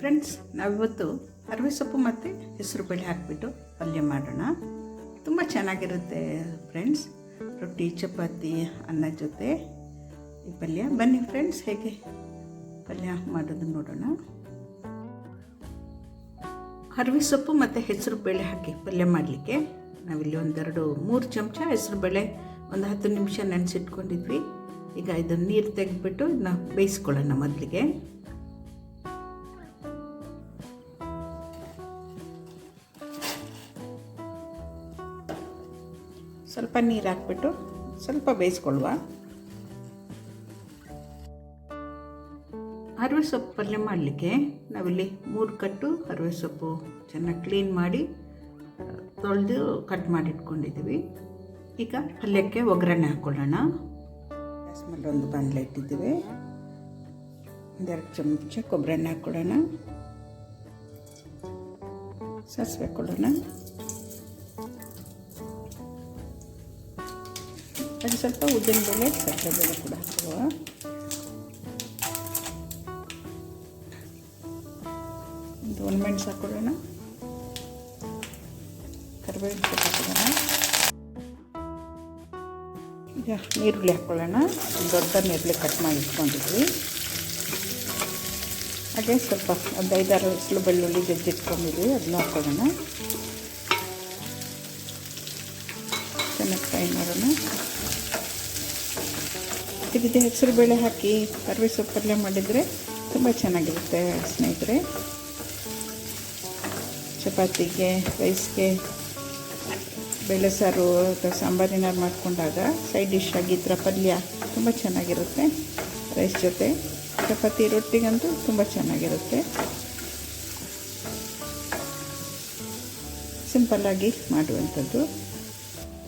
Friends ನಾವಿವತ್ತು ಅರವೆ ಸೊಪ್ಪು ಮತ್ತು ಹೆಸರು ಬೇಳೆ ಹಾಕಿಬಿಟ್ಟು ಪಲ್ಯ ಮಾಡೋಣ. ತುಂಬ ಚೆನ್ನಾಗಿರುತ್ತೆ ಫ್ರೆಂಡ್ಸ್ ರೊಟ್ಟಿ, ಚಪಾತಿ, ಅನ್ನ ಜೊತೆ ಈ ಪಲ್ಯ. ಬನ್ನಿ ಫ್ರೆಂಡ್ಸ್ ಹೇಗೆ ಪಲ್ಯ ಮಾಡೋದು ನೋಡೋಣ. ಅರವಿ ಸೊಪ್ಪು ಮತ್ತು ಹೆಸರು ಬೇಳೆ ಹಾಕಿ ಪಲ್ಯ ಮಾಡಲಿಕ್ಕೆ ನಾವಿಲ್ಲಿ ಒಂದೆರಡು, ಮೂರು ಚಮಚ ಹೆಸರು ಬೇಳೆ ಒಂದು ಹತ್ತು ನಿಮಿಷ ನೆನೆಸಿಟ್ಕೊಂಡಿದ್ವಿ. ಈಗ ಇದನ್ನು ನೀರು ತೆಗೆದ್ಬಿಟ್ಟು ಇದನ್ನ ಬೇಯಿಸ್ಕೊಳ್ಳೋಣ ಮೊದಲಿಗೆ. ಸ್ವಲ್ಪ ನೀರು ಹಾಕ್ಬಿಟ್ಟು ಸ್ವಲ್ಪ ಬೇಯಿಸ್ಕೊಳ್ಳುವ ಅರವೆ ಸೊಪ್ಪು ಪಲ್ಯ ಮಾಡಲಿಕ್ಕೆ ನಾವಿಲ್ಲಿ ಮೂರು ಕಟ್ಟು ಅರವೆ ಸೊಪ್ಪು ಚೆನ್ನಾಗಿ ಕ್ಲೀನ್ ಮಾಡಿ ತೊಳೆದು ಕಟ್ ಮಾಡಿಟ್ಕೊಂಡಿದ್ದೀವಿ. ಈಗ ಪಲ್ಯಕ್ಕೆ ಒಗ್ಗರಣೆ ಹಾಕ್ಕೊಳ್ಳೋಣ ಗ್ಯಾಸ್ ಒಂದು ಬಾಣಲೆ ಇಟ್ಟಿದ್ದೀವಿ. ಒಂದೆರಡು ಚಮಚ ಕೊಬ್ಬರಿ ಹಾಕ್ಕೊಳ್ಳೋಣ ಸಾಸಿವೆ ಹಾಕ್ಕೊಳ್ಳೋಣ ಅದು ಸ್ವಲ್ಪ ಉದ್ದಿನ ಬೆಲೆ ಸಕ್ಕರೆ ಬೆಲೆ ಕೂಡ ಹಾಕುವ ಒಂದು ಒಂದು ಮೆಣಸು ಹಾಕೊಳ್ಳೋಣ ಕರಿಬೇವಿನ ಸೊಪ್ಪು ಹಾಕೊಳ್ಳೋಣ ಈಗ ನೀರುಳ್ಳಿ ಹಾಕ್ಕೊಳ್ಳೋಣ. ದೊಡ್ಡ ನೀರುಳ್ಳಿ ಕಟ್ ಮಾಡಿ ಇಟ್ಕೊಂಡಿದ್ವಿ. ಹಾಗೆ ಸ್ವಲ್ಪ ಒಂದು ಐದಾರು ಹಸಿಲು ಬೆಳ್ಳುಳ್ಳಿ ಜಜ್ಜಿಟ್ಕೊಂಡಿದ್ವಿ. ಅದನ್ನ ಹಾಕ್ಕೊಳ್ಳೋಣ. ಚೆನ್ನಾಗಿ ಫ್ರೈ ಮಾಡೋಣ. ಇದಕ್ಕೆ ಹೆಸರು ಬೇಳೆ ಹಾಕಿ ಕರಿವೆ ಪಲ್ಯ ಮಾಡಿದರೆ ತುಂಬ ಚೆನ್ನಾಗಿರುತ್ತೆ ಸ್ನೇಹಿತರೆ. ಚಪಾತಿಗೆ, ರೈಸ್ಗೆ, ಬೇಳೆ ಸಾರು ಅಥವಾ ಸಾಂಬಾರಿನಾರು ಮಾಡಿಕೊಂಡಾಗ ಸೈಡ್ ಡಿಶ್ ಆಗಿ ಪಲ್ಯ ತುಂಬ ಚೆನ್ನಾಗಿರುತ್ತೆ. ರೈಸ್ ಜೊತೆ ಚಪಾತಿ ರೊಟ್ಟಿಗಂತೂ ತುಂಬ ಚೆನ್ನಾಗಿರುತ್ತೆ. ಸಿಂಪಲ್ಲಾಗಿ ಮಾಡುವಂಥದ್ದು.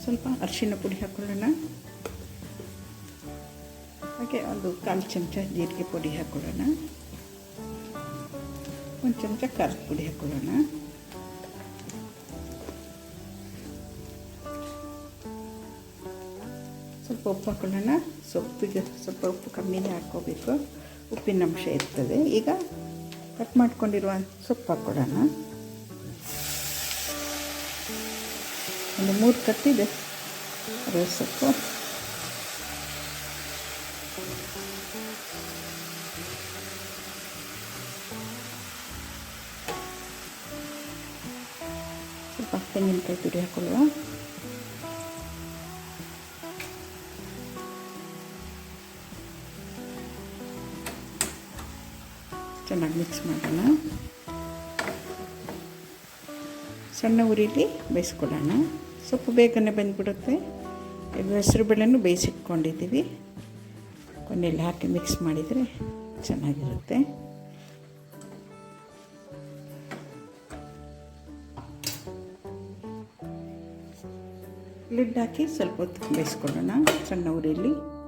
ಸ್ವಲ್ಪ ಅರಿಶಿನ ಪುಡಿ ಹಾಕ್ಕೊಳ್ಳೋಣ ಹಾಗೆ ಒಂದು ಕಾಲು ಚಮಚ ಜೀರಿಗೆ ಪುಡಿ ಹಾಕ್ಕೊಳ್ಳೋಣ ಒಂದು ಚಮಚ ಖಾರದ ಪುಡಿ ಹಾಕ್ಕೊಳ್ಳೋಣ ಸ್ವಲ್ಪ ಉಪ್ಪು ಹಾಕ್ಕೊಳ್ಳೋಣ ಸೊಪ್ಪಿಗೆ ಸ್ವಲ್ಪ ಉಪ್ಪು ಕಮ್ಮಿನೇ ಹಾಕ್ಕೋಬೇಕು. ಉಪ್ಪಿನ ಅಂಶ ಇರ್ತದೆ. ಈಗ ಕಟ್ ಮಾಡ್ಕೊಂಡಿರುವ ಸೊಪ್ಪು ಹಾಕ್ಕೊಳ್ಳೋಣ ಒಂದು ಮೂರು ಕಟ್ಟಿದೆ ಅದೇ ಸೊಪ್ಪು ಸ್ವಲ್ಪ ತೆಂಗಿನಕಾಯಿ ತುರಿ ಹಾಕೊಳ್ಳುವ ಚೆನ್ನಾಗಿ ಮಿಕ್ಸ್ ಮಾಡೋಣ ಸಣ್ಣ ಉರಿಲಿ ಬೇಯಿಸ್ಕೊಳ್ಳೋಣ ಸೊಪ್ಪು ಬೇಗನೆ ಬಂದುಬಿಡುತ್ತೆ. ಇದು ಹೆಸರು ಬೇಳೆನೂ ಬೇಯಿಸಿಟ್ಕೊಂಡಿದ್ದೀವಿ. ಕೊನೆಯಲ್ಲಿ ಹಾಕಿ ಮಿಕ್ಸ್ ಮಾಡಿದರೆ ಚೆನ್ನಾಗಿರುತ್ತೆ. ಲಿಡ್ ಹಾಕಿ ಸ್ವಲ್ಪ ಹೊತ್ತು ಬೇಯಿಸ್ಕೊಳ್ಳೋಣ. ಸಣ್ಣ ಉರಿಲಿ.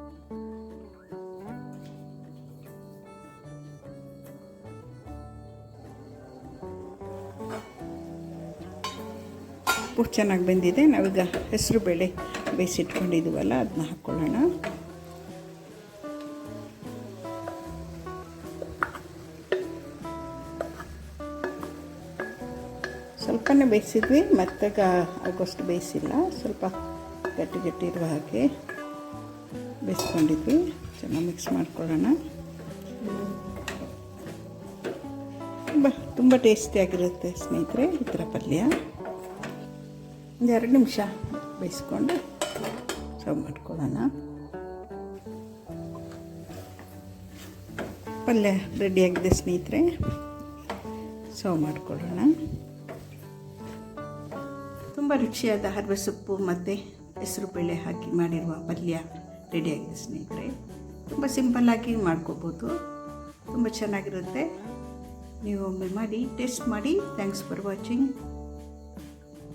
ಉಪ್ಪು ಚೆನ್ನಾಗಿ ಬೆಂದಿದೆ. ನಾವೀಗ ಹೆಸರು ಬೇಳೆ ಬೇಯಿಸಿಟ್ಕೊಂಡಿದ್ದೀವಲ್ಲ ಅದನ್ನ ಹಾಕ್ಕೊಳ್ಳೋಣ ಸ್ವಲ್ಪನೇ ಬೇಯಿಸಿದ್ವಿ ಮತ್ತೆ ಆಗೋಷ್ಟು ಬೇಯಿಸಿಲ್ಲ. ಸ್ವಲ್ಪ ಗಟ್ಟಿ ಗಟ್ಟಿ ಇರುವ ಹಾಗೆ ಬೇಯಿಸ್ಕೊಂಡಿದ್ವಿ. ಚೆನ್ನಾಗಿ ಮಿಕ್ಸ್ ಮಾಡ್ಕೊಳ್ಳೋಣ. ತುಂಬ ತುಂಬ ಟೇಸ್ಟಿಯಾಗಿರುತ್ತೆ ಸ್ನೇಹಿತರೆ, ಈ ಥರ ಪಲ್ಯ. ಒಂದು ಎರಡು ನಿಮಿಷ ಬೇಯಿಸ್ಕೊಂಡು ಸರ್ವ್ ಮಾಡ್ಕೊಳ್ಳೋಣ. ಪಲ್ಯ ರೆಡಿಯಾಗಿದೆ ಸ್ನೇಹಿತರೆ. ಸರ್ವ್ ಮಾಡ್ಕೊಳ್ಳೋಣ. ತುಂಬ ರುಚಿಯಾದ ಹರವೆ ಸೊಪ್ಪು ಮತ್ತು ಹೆಸರು ಬೇಳೆ ಹಾಕಿ ಮಾಡಿರುವ ಪಲ್ಯ ರೆಡಿಯಾಗಿದೆ ಸ್ನೇಹಿತರೆ. ತುಂಬ ಸಿಂಪಲ್ಲಾಗಿ ಮಾಡ್ಕೋಬೋದು. ತುಂಬ ಚೆನ್ನಾಗಿರುತ್ತೆ. ನೀವು ಒಮ್ಮೆ ಮಾಡಿ ಟೇಸ್ಟ್ ಮಾಡಿ. Thanks for watching